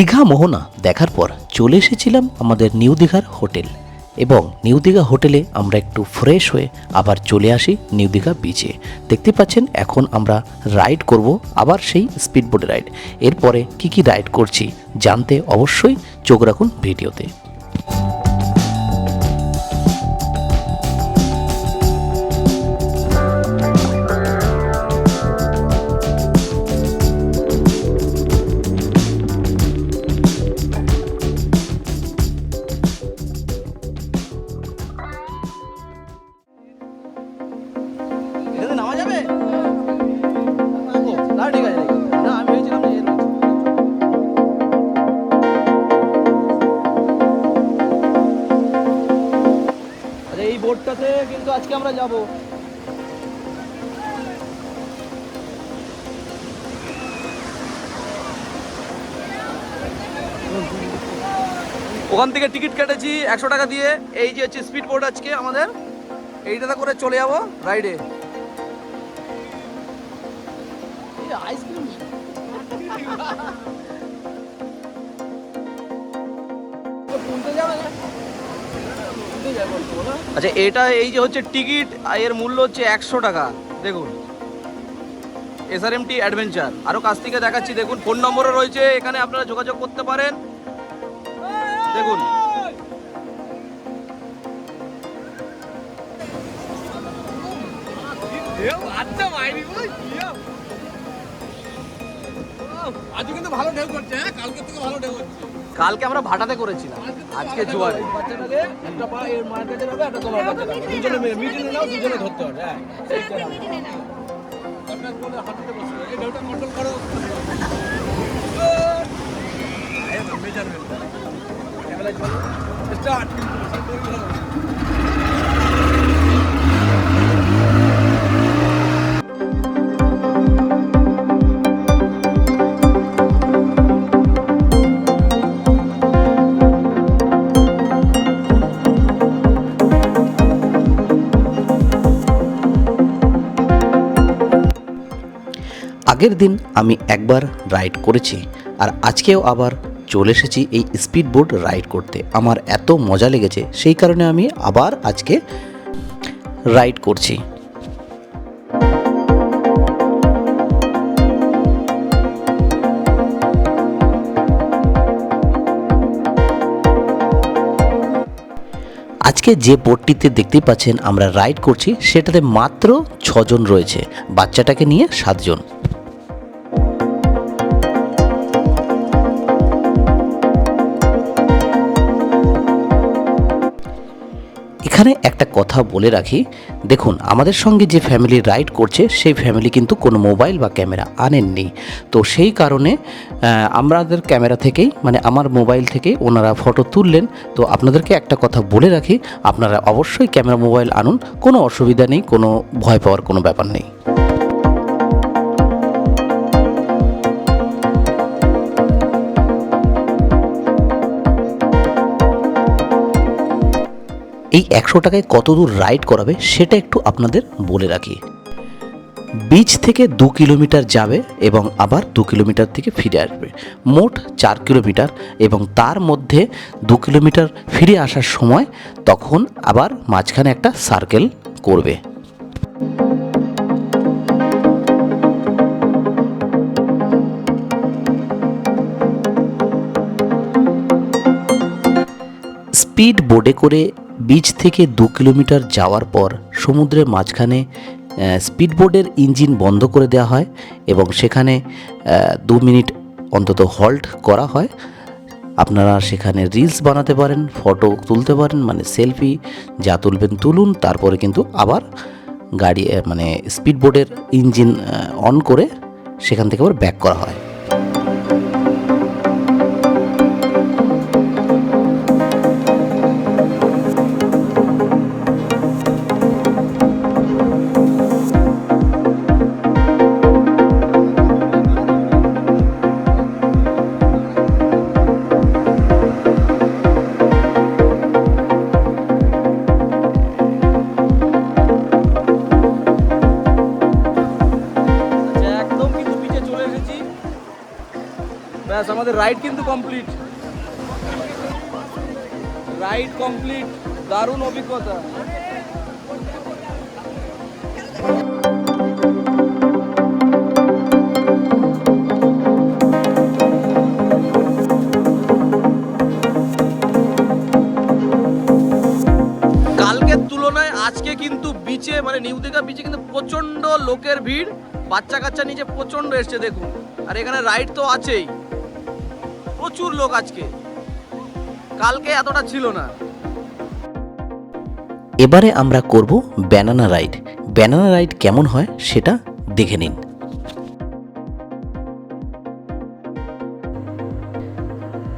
দীঘা মোহনা দেখার পর চলে এসেছিলাম আমাদের নিউ দীঘার হোটেল এবং নিউ দীঘা হোটেলে আমরা একটু ফ্রেশ হয়ে আবার চলে আসি নিউ দীঘা বিচে দেখতে পাচ্ছেন, এখন আমরা রাইড করব আবার সেই স্পিডবোট রাইড এরপরে কি কি রাইড করছি জানতে অবশ্যই চোখ রাখুন ভিডিওতে আমরা যাব। ওখান থেকে টিকিট কেটেছি একশো টাকা দিয়ে। এই যে হচ্ছে স্পিড বোর্ড আজকে আমাদের। এইটাতে করে চলে যাব রাইডে আচ্ছা এটা এই যে হচ্ছে টিকিট এর মূল্য হচ্ছে একশো টাকা। দেখুন। এস আর এসআরএমটি অ্যাডভেঞ্চার আরও কাছ থেকে দেখাচ্ছি, দেখুন, ফোন নম্বরও রয়েছে, এখানে আপনারা যোগাযোগ করতে পারেন। দেখুন। আজকে কিন্তু ভালো ঢেউ করছে হ্যাঁ? কালকে থেকে ভালো ঢেউ হচ্ছে। কালকে আমরা ভাটাতে করেছিলাম আজকে জোয়ারে। একটা পা এর মার কাছে একটা তোমার কাছে দুজনে নাও দুজনে ধরতে হবে। হ্যাঁ। আপনার বলে হাঁটুতে বসে এই ঢেউটা কন্ট্রোল করো মেজারমেন্ট স্টার্ট আগের দিন আমি একবার রাইড করেছি আর আজকেও আবার চলে এসেছি এই স্পিড বোট রাইড করতে। আমার এত মজা লেগেছে, সেই কারণে আমি আবার আজকে রাইড করছি। আজকে যে বোটটিতে দেখতে পাচ্ছেন আমরা রাইড করছি, সেটাতে মাত্র ছজন রয়েছে, বাচ্চাটাকে নিয়ে সাতজন। এখানে একটা কথা বলে রাখি। দেখুন, আমাদের সঙ্গে যে ফ্যামিলি রাইড করছে, সেই ফ্যামিলি কিন্তু কোনো মোবাইল বা ক্যামেরা আনেননি। তো সেই কারণে আমাদের ক্যামেরা থেকেই মানে আমার মোবাইল থেকে ওনারা ফটো তুললেন। তো আপনাদেরকে একটা কথা বলে রাখি, আপনারা অবশ্যই ক্যামেরা মোবাইল আনুন, কোনো অসুবিধা নেই, কোনো ভয় পাওয়ার কোনো ব্যাপার নেই। এই একশো টাকায় কত দূর রাইড করাবে সেটা একটু আপনাদের বলে রাখি। বিচ থেকে দু কিলোমিটার যাবে এবং আবার দু কিলোমিটার থেকে ফিরে আসবে। মোট চার কিলোমিটার এবং তার মধ্যে দু কিলোমিটার ফিরে আসার সময় তখন আবার মাঝখানে একটা সার্কেল করবে। স্পিড বোটে করে বিচ থেকে দু কিলোমিটার যাওয়ার পর সমুদ্রের মাঝখানে স্পিড বোটের ইঞ্জিন বন্ধ করে দেওয়া হয় এবং সেখানে দু মিনিট অন্তত হল্ট করা হয়। আপনারা সেখানে রিলস বানাতে পারেন ফটো তুলতে পারেন মানে সেলফি যা তুলবেন তুলুন, তারপরে কিন্তু আবার গাড়ি মানে স্পিড বোটের ইঞ্জিন অন করে সেখান থেকে আবার ব্যাক করা হয়। আমাদের রাইড কিন্তু কমপ্লিট রাইড কমপ্লিট দারুণ অভিজ্ঞতা। আজকে কিন্তু বিচে মানে নিউ দীঘা বিচে কিন্তু প্রচণ্ড লোকের ভিড়। বাচ্চা কাচ্চা নিচে প্রচণ্ড এসছে, দেখুন। আর এখানে রাইড তো আছেই। প্রচুর লোক আজকে। কালকে এতটা ছিল না। এবারে আমরা করব ব্যানানা রাইড ব্যানানা রাইড কেমন হয় সেটা দেখে নিন।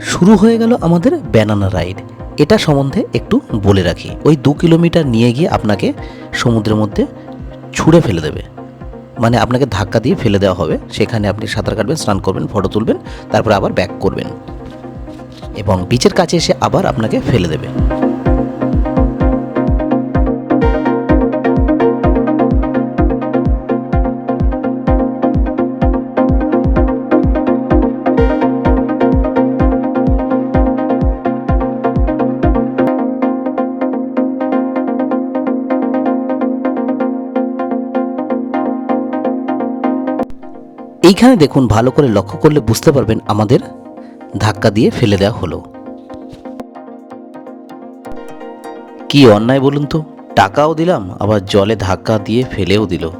শুরু হয়ে গেল আমাদের ব্যানানা রাইড এটা সম্বন্ধে একটু বলে রাখি। ওই দু কিলোমিটার নিয়ে গিয়ে আপনাকে সমুদ্রের মধ্যে ছুঁড়ে ফেলে দেবে। মানে আপনাকে ধাক্কা দিয়ে ফেলে দেওয়া হবে। সেখানে আপনি সাঁতার কাটবেন, স্নান করবেন, ফটো তুলবেন, তারপরে আবার ব্যাক করবেন। এবং বিচের কাছে এসে আবার আপনাকে ফেলে দেবে। এইখানে দেখুন, ভালো করে লক্ষ্য করলে বুঝতে পারবেন আমাদের ধাক্কা দিয়ে ফেলে দেওয়া হলো। কি অন্যায় বলুন তো? টাকাও দিলাম, আবার জলে ধাক্কা দিয়ে ফেলেও দিল।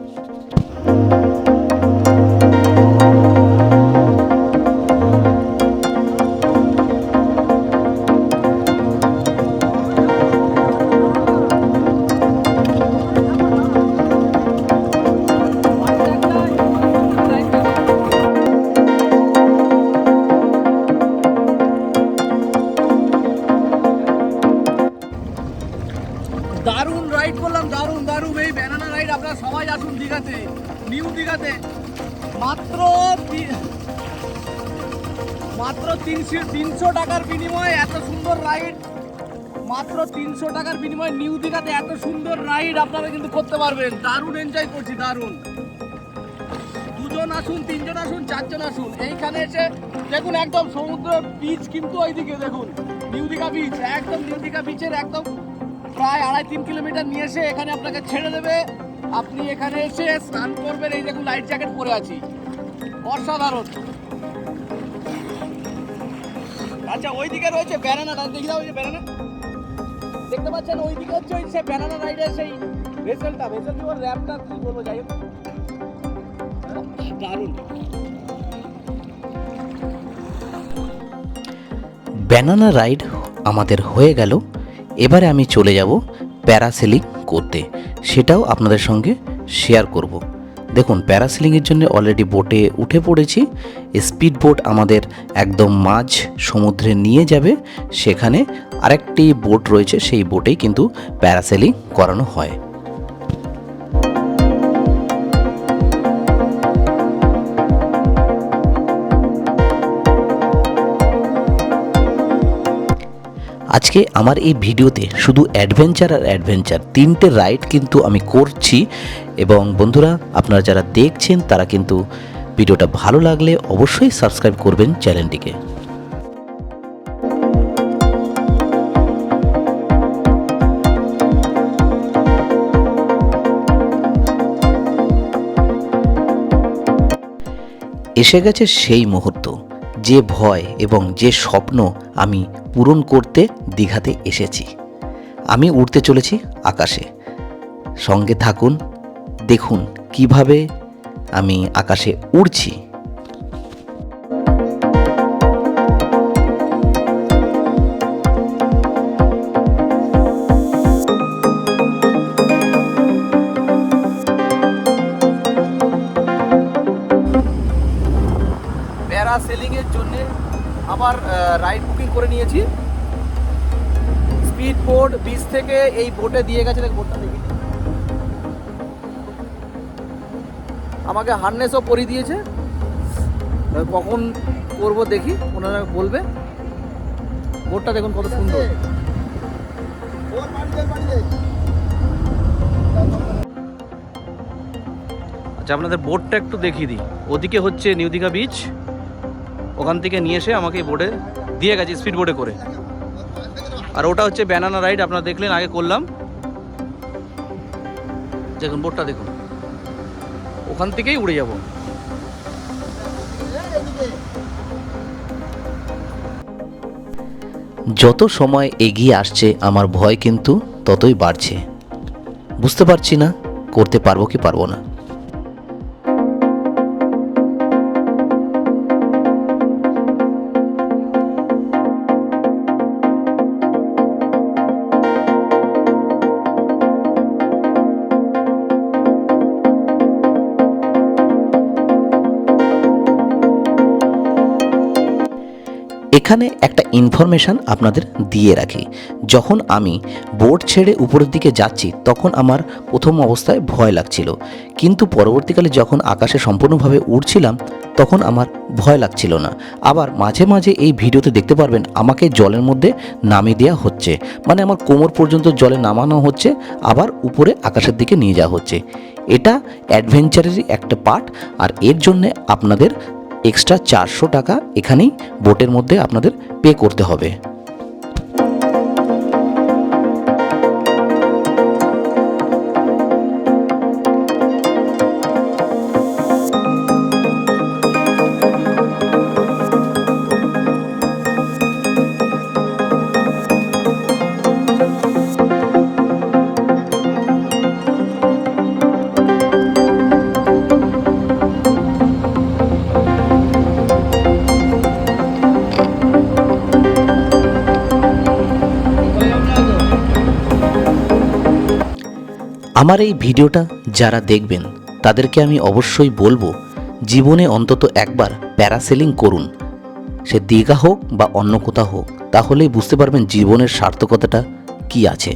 মাত্র তিনশো টাকার বিনিময়ে নিউ দীঘাতে এত সুন্দর রাইড আপনারা কিন্তু করতে পারবেন। দারুণ এনজয় করছি, দারুণ। দুজন আসুন, তিনজন আসুন, চারজন আসুন। এইখানে এসে দেখুন একদম সমুদ্র বিচ কিন্তু ওইদিকে, দেখুন। নিউ দীঘা বিচ একদম নিউ দীঘা বিচের একদম প্রায় আড়াই তিন কিলোমিটার নিয়ে এসে এখানে আপনাকে ছেড়ে দেবে। আপনি এখানে এসে স্নান করবেন, এই দেখুন লাইট জ্যাকেট পরে আছি। অসাধারণ। আচ্ছা ওইদিকে রয়েছে ব্যানানা দেখি দাও ওই যে ব্যানানা দেখতে পাচ্ছেন, ওইদিকে হচ্ছে ওই সে ব্যানানা রাইডের সেই ভেসেলটা ভেসেল কি বল র্যাপটা কি বলব, যাই হোক। দারুণ। ব্যানানা রাইড আমাদের হয়ে গেল। এবারে আমি চলে যাব প্যারাসেলিং করতে। সেটাও আপনাদের সঙ্গে শেয়ার করব। দেখুন প্যারাসিলিংয়ের জন্য অলরেডি বোটে উঠে পড়েছি। স্পিড বোট আমাদের একদম মাঝ সমুদ্রে নিয়ে যাবে। সেখানে আরেকটি বোট রয়েছে, সেই বোটেই কিন্তু প্যারাসেলিং করানো হয়। আজকে আমার এই ভিডিওতে শুধু অ্যাডভেঞ্চার আর অ্যাডভেঞ্চার তিনটে রাইড কিন্তু আমি করছি। এবং বন্ধুরা, আপনারা যারা দেখছেন, তারা কিন্তু ভিডিওটা ভালো লাগলে অবশ্যই সাবস্ক্রাইব করবেন চ্যানেলটিকে এসে গেছে সেই মুহূর্ত। যে ভয় এবং যে স্বপ্ন আমি পূরণ করতে দীঘাতে এসেছি। আমি উঠতে চলেছি আকাশে। সঙ্গে থাকুন, দেখুন কীভাবে আমি আকাশে উড়ছি। প্যারাসেলিং এর জন্য আবার রাইড বুকিং করে নিয়েছি। স্পিড বোট বিচ থেকে এই বোটে দিয়ে গেছে বোটটা দেখি। আমাকে হার্নেসও পরিয়ে দিয়েছে। কখন করব দেখি, ওনারা বলবে। বোটটা দেখুন কত সুন্দর। আচ্ছা আপনাদের বোটটা একটু দেখিয়ে দিই। ওদিকে হচ্ছে নিউ দীঘা বিচ ওখান থেকে নিয়ে এসে আমাকে বোর্ডে দিয়ে গেছে স্পিড বোর্ডে করে। আর ওটা হচ্ছে ব্যানানা রাইড আপনারা দেখলেন, আগে করলাম। দেখুন বোর্ডটা দেখুন। ওখান থেকেই উড়ে যাব। যত সময় এগিয়ে আসছে, আমার ভয় কিন্তু ততই বাড়ছে। বুঝতে পারছি না, করতে পারব কি পারব না। এখানে একটা ইনফরমেশান আপনাদের দিয়ে রাখি। যখন আমি বোর্ড ছেড়ে উপরের দিকে যাচ্ছি, তখন আমার প্রথম অবস্থায় ভয় লাগছিল। কিন্তু পরবর্তীকালে যখন আকাশে সম্পূর্ণভাবে উড়ছিলাম, তখন আমার ভয় লাগছিল না। আবার মাঝে মাঝে এই ভিডিওতে দেখতে পারবেন, আমাকে জলের মধ্যে নামিয়ে দেওয়া হচ্ছে। মানে আমার কোমর পর্যন্ত জলে নামানো হচ্ছে, আবার উপরে আকাশের দিকে নিয়ে যাওয়া হচ্ছে। এটা অ্যাডভেঞ্চারেরই একটা পার্ট আর এর জন্যে আপনাদের এক্সট্রা চারশো টাকা এখানেই বোটের মধ্যে আপনাদের পে করতে হবে। আমার এই ভিডিওটা যারা দেখবেন, তাদেরকে আমি অবশ্যই বলব, জীবনে অন্তত একবার প্যারাসেলিং করুন। সে দীঘা হোক বা অন্য কোথাও হোক, তাহলেই বুঝতে পারবেন জীবনের সার্থকতাটা কি আছে।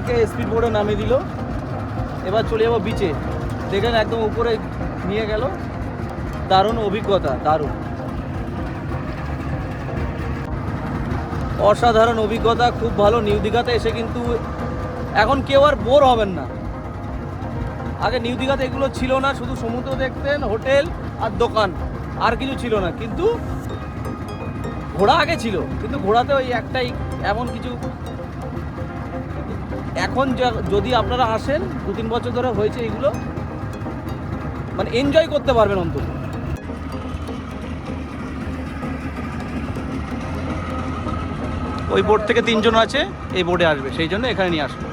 আমাকে স্পিড বোর্ডে নামিয়ে দিল। এবার চলে যাব বিচে দেখেন একদম উপরে নিয়ে গেল। দারুণ অভিজ্ঞতা, দারুণ। অসাধারণ অভিজ্ঞতা, খুব ভালো নিউ দীঘাতে এসে কিন্তু এখন কেউ আর বোর হবেন না। আগে নিউ দীঘাতে এগুলো ছিল না, শুধু সমুদ্র দেখতেন, হোটেল আর দোকান, আর কিছু ছিল না। কিন্তু ঘোড়া আগে ছিল, কিন্তু ঘোড়াতে ওই একটাই এমন কিছু এখন যদি আপনারা আসেন দু তিন বছর ধরে হয়েছে এগুলো মানে এনজয় করতে পারবেন অন্তত। ওই বোর্ড থেকে তিনজন আছে এই বোর্ডে আসবে সেই জন্য এখানে নিয়ে আসবে।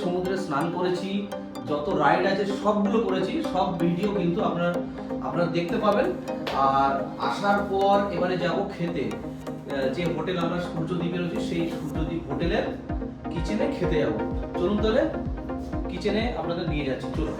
সমুদ্রে স্নান করেছি, যত রাইড আছে সবগুলো করেছি, সব ভিডিও কিন্তু আপনার, আপনারা দেখতে পাবেন। আর আসার পর এবারে যাব খেতে। যে হোটেল আমরা সূর্যদ্বীপে রয়েছি, সেই সূর্যদ্বীপ হোটেলের কিচেনে খেতে যাব। চলুন তাহলে কিচেনে আপনাদের নিয়ে যাচ্ছি, চলুন।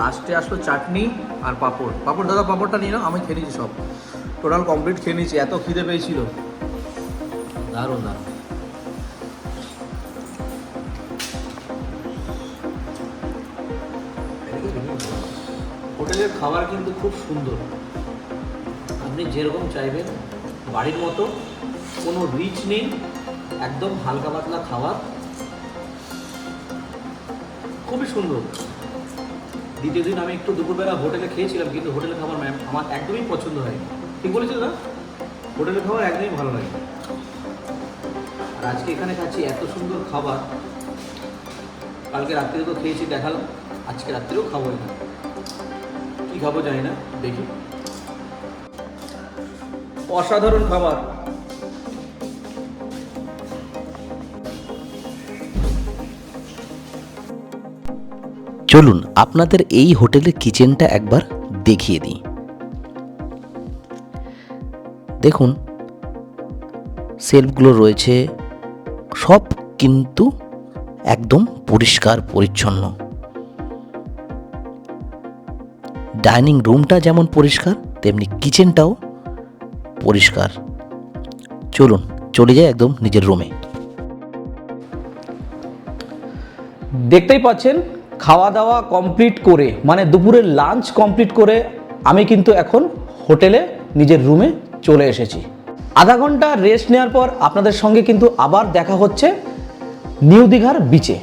লাস্টে আসলো চাটনি আর পাঁপড়। পাঁপড় দাদা, পাঁপড়টা নিয়ে নাও, আমি খেয়ে নিয়েছি সব। টোটাল কমপ্লিট খেয়ে নিয়েছি, এত খিদে পেয়েছিল। দারুণ দারুণ। হোটেলের খাবার কিন্তু খুব সুন্দর। আপনি যেরকম চাইবেন, বাড়ির মতো, কোনো রিচ নেই, একদম হালকা পাতলা খাবার। খুবই সুন্দর। দ্বিতীয় দিন আমি একটু দুপুরবেলা হোটেলে খেয়েছিলাম, কিন্তু হোটেলে খাবার ম্যাম আমার একদমই পছন্দ হয়নি। ঠিক বলেছিল না হোটেলের খাবার একদমই ভালো লাগে আর আজকে এখানে খাচ্ছি এত সুন্দর খাবার। কালকে রাত্রিরে তো খেয়েছি, দেখালাম। আজকে রাত্রিরেও খাব না কি খাব জানি না, দেখি। অসাধারণ খাবার। চলুন আপনাদের এই হোটেলের কিচেনটা একবার দেখিয়ে দিই। দেখুন, সেলফগুলো রয়েছে, সব কিন্তু একদম পরিষ্কার, পরিচ্ছন্ন। ডাইনিং রুমটা যেমন পরিষ্কার, তেমনি কিচেনটাও পরিষ্কার। চলুন, চলে যাই একদম নিজের রুমে। দেখতেই পাচ্ছেন খাওয়া দাওয়া কমপ্লিট করে মানে দুপুরের লাঞ্চ কমপ্লিট করে আমি কিন্তু এখন হোটেলে নিজের রুমে চলে এসেছি। আধা ঘণ্টা রেস্ট নেওয়ার পর আপনাদের সঙ্গে কিন্তু আবার দেখা হচ্ছে নিউ দীঘার বিচে